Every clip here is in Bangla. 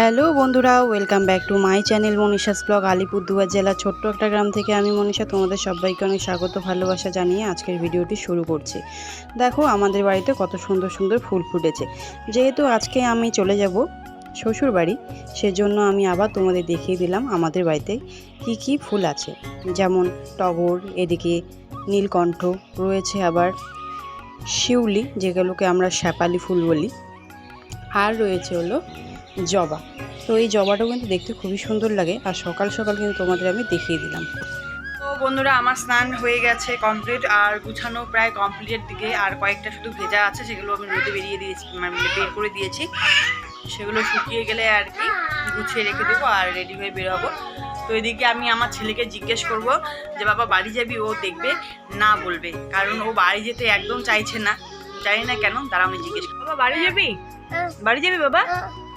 হ্যালো বন্ধুরা, welcome back to my channel Manisha's vlog, Alipurduar জেলা ছোট্ট একটা গ্রাম থেকে আমি মনীষা, তোমাদের সবাইকে অনেক স্বাগত, ভালোবাসা জানিয়ে আজকের ভিডিওটি শুরু করছি। দেখো, আমাদের বাড়িতে কত সুন্দর সুন্দর ফুল ফুটেছে। যেহেতু আজকে আমি চলে যাব শ্বশুর বাড়ি, সেজন্য আমি আবার তোমাদের দেখিয়ে দিলাম আমাদের বাড়িতে কি কি ফুল আছে। যেমন টগর, এদিকে নীলকণ্ঠ, রয়েছে আবার শিউলি, যেগুলোকে আমরা শ্যাপালি ফুল বলি। আর রয়েছে হলো জবা। তো এই জবাটাও কিন্তু দেখতে খুবই সুন্দর লাগে আর সকাল সকাল কিন্তু তোমাদের আমি দেখিয়ে দিলাম। তো বন্ধুরা, আমার স্নান হয়ে গেছে কমপ্লিট আর গুছানো প্রায় কমপ্লিটের দিকে আর কয়েকটা শুধু ভেজা আছে সেগুলো আমি রোদে বেরিয়ে দিয়েছি মানে বের করে দিয়েছি। সেগুলো শুকিয়ে গেলে আর কি গুছিয়ে রেখে দেবো আর রেডি হয়ে বেরোবো। তো এদিকে আমি আমার ছেলেকে জিজ্ঞেস করব যে, বাবা, বাড়ি যাবি? ও দেখবে, না, বলবে। কারণ ও বাড়ি যেতে একদম চাইছে না। জানি না কেন তারা আমি জিজ্ঞেস করব। বাবা, বাড়ি যাবি? বাড়ি যাবি বাবা?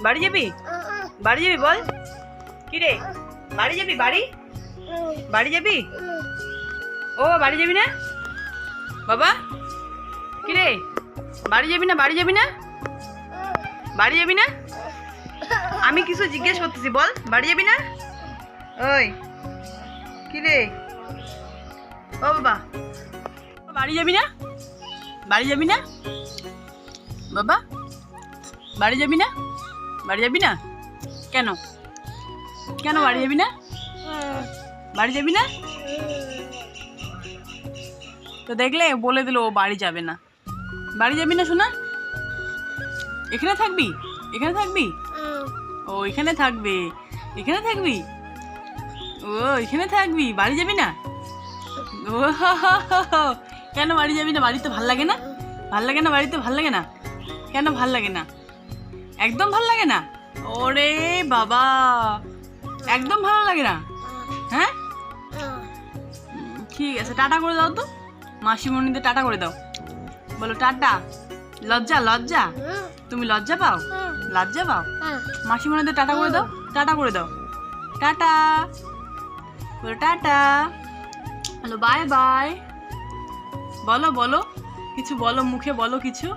বাড়ি যাবি? বাড়ি যাবি বল। কি রে বাড়ি যাবি? বাড়ি? বাড়ি যাবি? ও, বাড়ি যাবি না? বাবা? কি রে বাড়ি যাবি না? বাড়ি যাবি না? বাড়ি যাবি না? আমি কিছু জিজ্ঞেস করতেছি, বল। বাড়ি যাবি না? ওই। কি রে ও, বাবা। বাড়ি যাবি না? বাড়ি যাবি না? বাবা? বাড়ি যাবি না? বাড়ি যাবি না? কেন? কেন বাড়ি যাবি না? বাড়ি যাবি না? তো দেখলে বলে দিল ও বাড়ি যাবে না। বাড়ি যাবি না শোনা এখানে থাকবি? এখানে থাকবি? ও, এখানে থাকবে। এখানে থাকবি? ও, এখানে থাকবি। বাড়ি যাবি না? ও। কেন বাড়ি যাবি না? বাড়িতে ভালো লাগে না? ভালো লাগে না? বাড়িতে ভালো লাগে না? কেন ভালো লাগে না? একদম ভালো লাগে না? ওরে বাবা। একদম ভালো লাগে না? হ্যাঁ? ঠিক আছে, টাটা করে দাও তো। মাসিমণিদের টাটা করে দাও। বলো, টাটা। লজ্জা লজ্জা? তুমি লজ্জা পাও? লজ্জা পাও? মাসিমণিদের টাটা করে দাও। টাটা করে দাও। টাটা। বলো, টাটা। হ্যালো বাই বাই বলো বলো। কিছু বলো, মুখে বলো কিছু।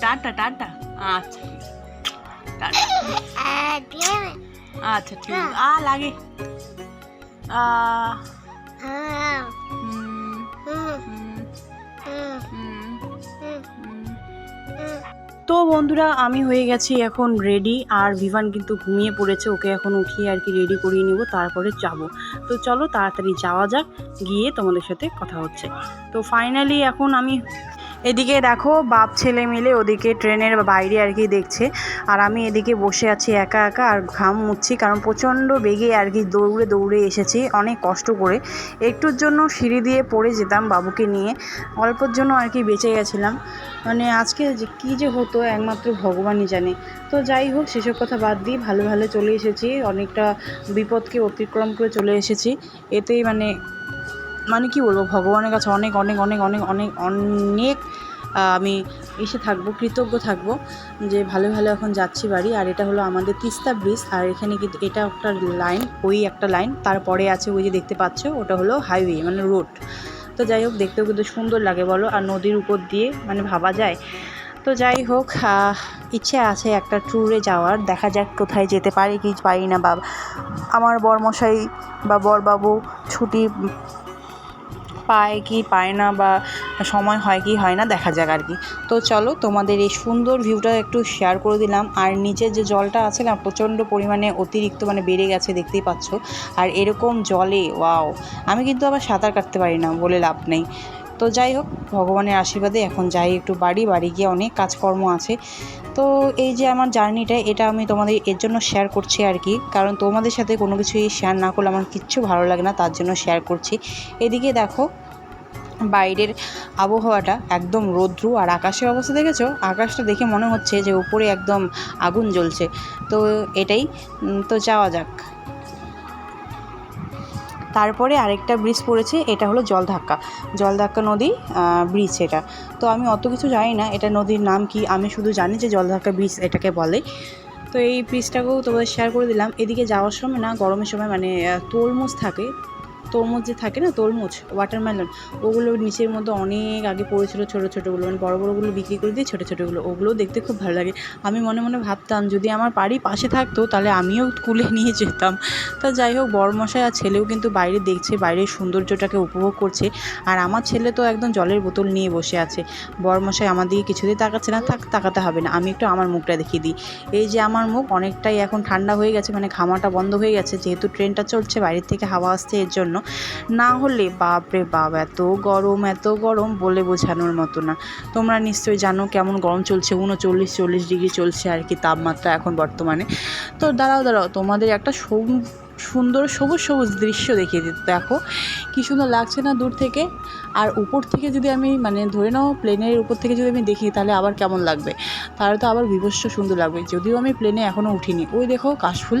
Tata tata. আচ্ছা। টাটা আচ্ছা ঠিক আছে। আ লাগে। আ হুম। তো বন্ধুরা আমি হয়ে গেছি এখন রেডি আর ভিভান কিন্তু ঘুমিয়ে পড়েছে। ওকে এখন উঠিয়ে আর কি রেডি করিয়ে নেব তারপরে যাব। তো চলো তাড়াতাড়ি যাওয়া যাক গিয়ে তোমাদের সাথে কথা হচ্ছে। তো ফাইনালি এখন আমি এদিকে দেখো বাপ ছেলে মিলে ওদিকে ট্রেনের বাইরে আর কি দেখছে। আর আমি এদিকে বসে আছি একা একা আর ঘাম মুচ্ছি কারণ প্রচণ্ড বেগে আর কি দৌড়ে দৌড়ে এসেছি অনেক কষ্ট করে। একটুর জন্য সিঁড়ি দিয়ে পড়ে যেতাম বাবুকে নিয়ে। অল্পর জন্য আর কি বেঁচে গেছিলাম। মানে আজকে যে কী যে হতো একমাত্র ভগবানই জানে। তো যাই হোক, সেসব কথা বাদ দিয়ে ভালো ভালো চলে এসেছি। অনেকটা বিপদকে অতিক্রম করে চলে এসেছি। এতেই মানে মানে কি বলব, ভগবানের কাছে অনেক অনেক অনেক অনেক অনেক অনেক আমি এসে থাকব, কৃতজ্ঞ থাকব যে ভালো ভালো এখন যাচ্ছি বাড়ি। আর এটা হলো আমাদের তিস্তা ব্রিজ। আর এখানে কিন্তু এটা একটা লাইন, ওই একটা লাইন। তারপরে আছে ওই যে দেখতে পাচ্ছ, ওটা হলো হাইওয়ে মানে রোড তো যাই হোক, দেখতেও কিন্তু সুন্দর লাগে বলো। আর নদীর উপর দিয়ে মানে ভাবা যায়। তো যাই হোক ইচ্ছে আছে একটা ট্যুরে যাওয়ার। দেখা যাক কোথায় যেতে পারি কি পারি না বা আমার বরমশাই বা বরবাবু ছুটি পায় কি পায় না বা সময় হয় কি হয় না, দেখা যাক আর কি। তো চলো তোমাদের এই সুন্দর ভিউটা একটু শেয়ার করে দিলাম। আর নিচে যে জলটা আছে না, প্রচণ্ড পরিমাণে অতিরিক্ত মানে বেড়ে গেছে, দেখতেই পাচ্ছ। আর এরকম জলে ওয়াও আমি কিন্তু আবার সাঁতার কাটতে পারি না বলে লাভ নেই। তো যাই হোক, ভগবানের আশীর্বাদে এখন যাই একটু বাড়ি বাড়ি গিয়ে অনেক কাজকর্ম আছে। তো এই যে আমার জার্নিটা, এটা আমি তোমাদের এর জন্য শেয়ার করছি আর কি। কারণ তোমাদের সাথে কোনো কিছুই শেয়ার না করলে আমার কিচ্ছু ভালো লাগে না, তার জন্য শেয়ার করছি। এদিকে দেখো, বাইরের আবহাওয়াটা একদম রৌদ্রু আর আকাশের অবস্থা দেখেছ? আকাশটা দেখে মনে হচ্ছে যে উপরে একদম আগুন জ্বলছে। তো এটাই তো যাওয়া যাক। তারপরে আরেকটা ব্রিজ পড়েছে, এটা হলো জলধাক্কা। জলধাক্কা নদী ব্রিজ এটা। তো আমি অত কিছু জানি না, এটা নদীর নাম কি, আমি শুধু জানি যে জলধাক্কা ব্রিজ এটাকে বলে। তো এই ব্রিজটাকেও তোমাদের শেয়ার করে দিলাম। এদিকে যাওয়ার সময় না, গরমের সময় মানে তরমুজ থাকে তরমুজ যে থাকে না, তরমুজ ওয়াটারমেলন ওগুলো নিচের মধ্যে অনেক আগে পড়েছিল ছোটো ছোটোগুলো মানে বড়ো বড়োগুলো বিক্রি করে দিয়ে ছোটো ছোটোগুলো, ওগুলোও দেখতে খুব ভালো লাগে। আমি মনে মনে ভাবতাম, যদি আমার বাড়ি পাশে থাকতো, তাহলে আমিও কুলে নিয়ে যেতাম। তা যাই হোক, বড়মশাই আর ছেলেও কিন্তু বাইরে দেখছে, বাইরের সৌন্দর্যটাকে উপভোগ করছে। আর আমার ছেলে তো একদম জলের বোতল নিয়ে বসে আছে। বড়মশাই আমার দিকে কিছুতেই তাকাচ্ছে না, থাক, তাকাতে হবে না, আমি একটু আমার মুখটা দেখিয়ে দিই। এই যে আমার মুখ, অনেকটাই এখন ঠান্ডা হয়ে গেছে মানে ঘামাটা বন্ধ হয়ে গেছে, যেহেতু ট্রেনটা চলছে, বাইরের থেকে হাওয়া আসছে, এর জন্য। না হলে বাপরে বাপ, এত গরম এত গরম বলে বোঝানোর মতো না। তোমরা নিশ্চয়ই জানো কেমন গরম চলছে, উনচল্লিশ, চল্লিশ ডিগ্রি চলছে আর কি তাপমাত্রা এখন বর্তমানে। তো দাঁড়াও দাঁড়াও, তোমাদের একটা সুন্দর সবুজ সবুজ দৃশ্য দেখিয়ে দিতে দেখো, কী সুন্দর লাগছে না দূর থেকে? আর উপর থেকে যদি আমি মানে ধরে নাও প্লেনের উপর থেকে যদি আমি দেখি, তাহলে আবার কেমন লাগবে? তাহলে তো আবার বিভৎস সুন্দর লাগবে। যদিও আমি প্লেনে এখনও উঠিনি। ওই দেখো কাশফুল।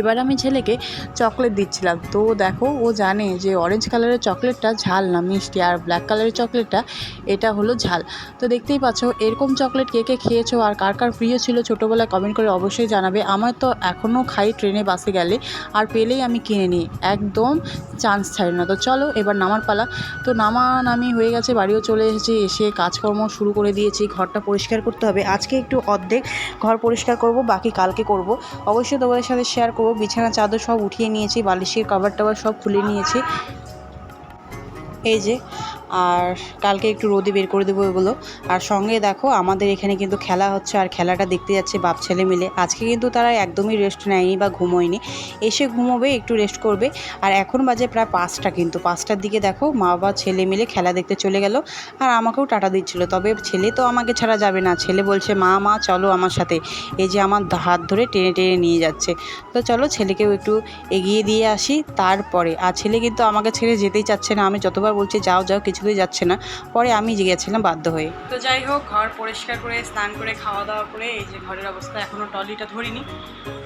এবার আমি ছেলেকে চকলেট দিচ্ছিলাম। তো দেখো, ও জানে যে অরেঞ্জ কালারের চকলেটটা ঝাল না, মিষ্টি, আর ব্ল্যাক কালারের চকলেটটা এটা হলো ঝাল। তো দেখতেই পাচ্ছ, এরকম চকলেট কে কে খেয়েছো আর কার কার প্রিয় ছিল ছোটোবেলায় কমেন্ট করে অবশ্যই জানাবে। আমার তো এখনও খাই ট্রেনে, বাসে গেলে, আর পেলেই আমি কিনে নিই। একদম চান্স ছাড়ি না। তো চলো, এবার নামার পালা। তো নামা নামি হয়ে গেছে, বাড়িও চলে এসেছি, এসে কাজকর্ম শুরু করে দিয়েছি, ঘরটা পরিষ্কার করতে হবে। আজকে একটু অর্ধেক ঘর পরিষ্কার করব, বাকি কালকে করব। অবশ্যই তোমাদের সাথে শেয়ার করব। বিছানা চাদর সব উঠিয়ে নিয়েছি বালিশের কভার টাভার সব খুলে নিয়েছি। এই যে আর কালকে একটু রোদে বের করে দেবো এগুলো আর সঙ্গে দেখো, আমাদের এখানে কিন্তু খেলা হচ্ছে আর খেলাটা দেখতে যাচ্ছে বাপ ছেলে মিলে। আজকে কিন্তু তারা একদমই রেস্ট নেয়নি বা ঘুমোয়নি। এসে ঘুমোবে, একটু রেস্ট করবে। আর এখন বাজে প্রায় পাঁচটা কিন্তু। পাঁচটার দিকে দেখো, মা বাবা ছেলে মিলে খেলা দেখতে চলে গেল। আর আমাকেও টাটা দিচ্ছিল। তবে ছেলে তো আমাকে ছাড়া যাবে না। ছেলে বলছে, মা মা, চলো আমার সাথে। এই যে আমার হাত ধরে টেনে টেনে নিয়ে যাচ্ছে। তো চলো ছেলেকেও একটু এগিয়ে দিয়ে আসি। তারপরে, আর ছেলে কিন্তু আমাকে ছেড়ে যেতেই চাচ্ছে না। আমি যতবার বলছি, যাও যাও কিছুতেই যাচ্ছে না। পরে আমি গেছিলাম বাধ্য হয়ে। তো যাই হোক, ঘর পরিষ্কার করে, স্নান করে খাওয়া দাওয়া করে, এই যে ঘরের অবস্থা এখনও টলিটা ধরিনি।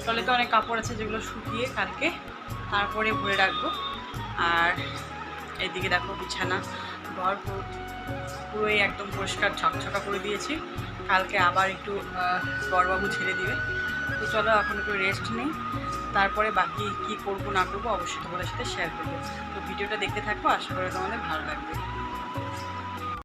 টলিতে অনেক কাপড় আছে যেগুলো শুকিয়ে কালকে তারপরে ভরে রাখব। আর এইদিকে দেখো বিছানা, ঘর পুরো পুরোই একদম পরিষ্কার ঝকঝকা করে দিয়েছি। কালকে আবার একটু বড়বাবু ছেড়ে দিবে। তো চলো, এখন একটু রেস্ট নেই। তারপরে বাকি কি করব না করব অবশ্যই তোমাদের সাথে শেয়ার করব। তো ভিডিওটা দেখতে থাকব আশা করি তোমাদের ভালো লাগবে।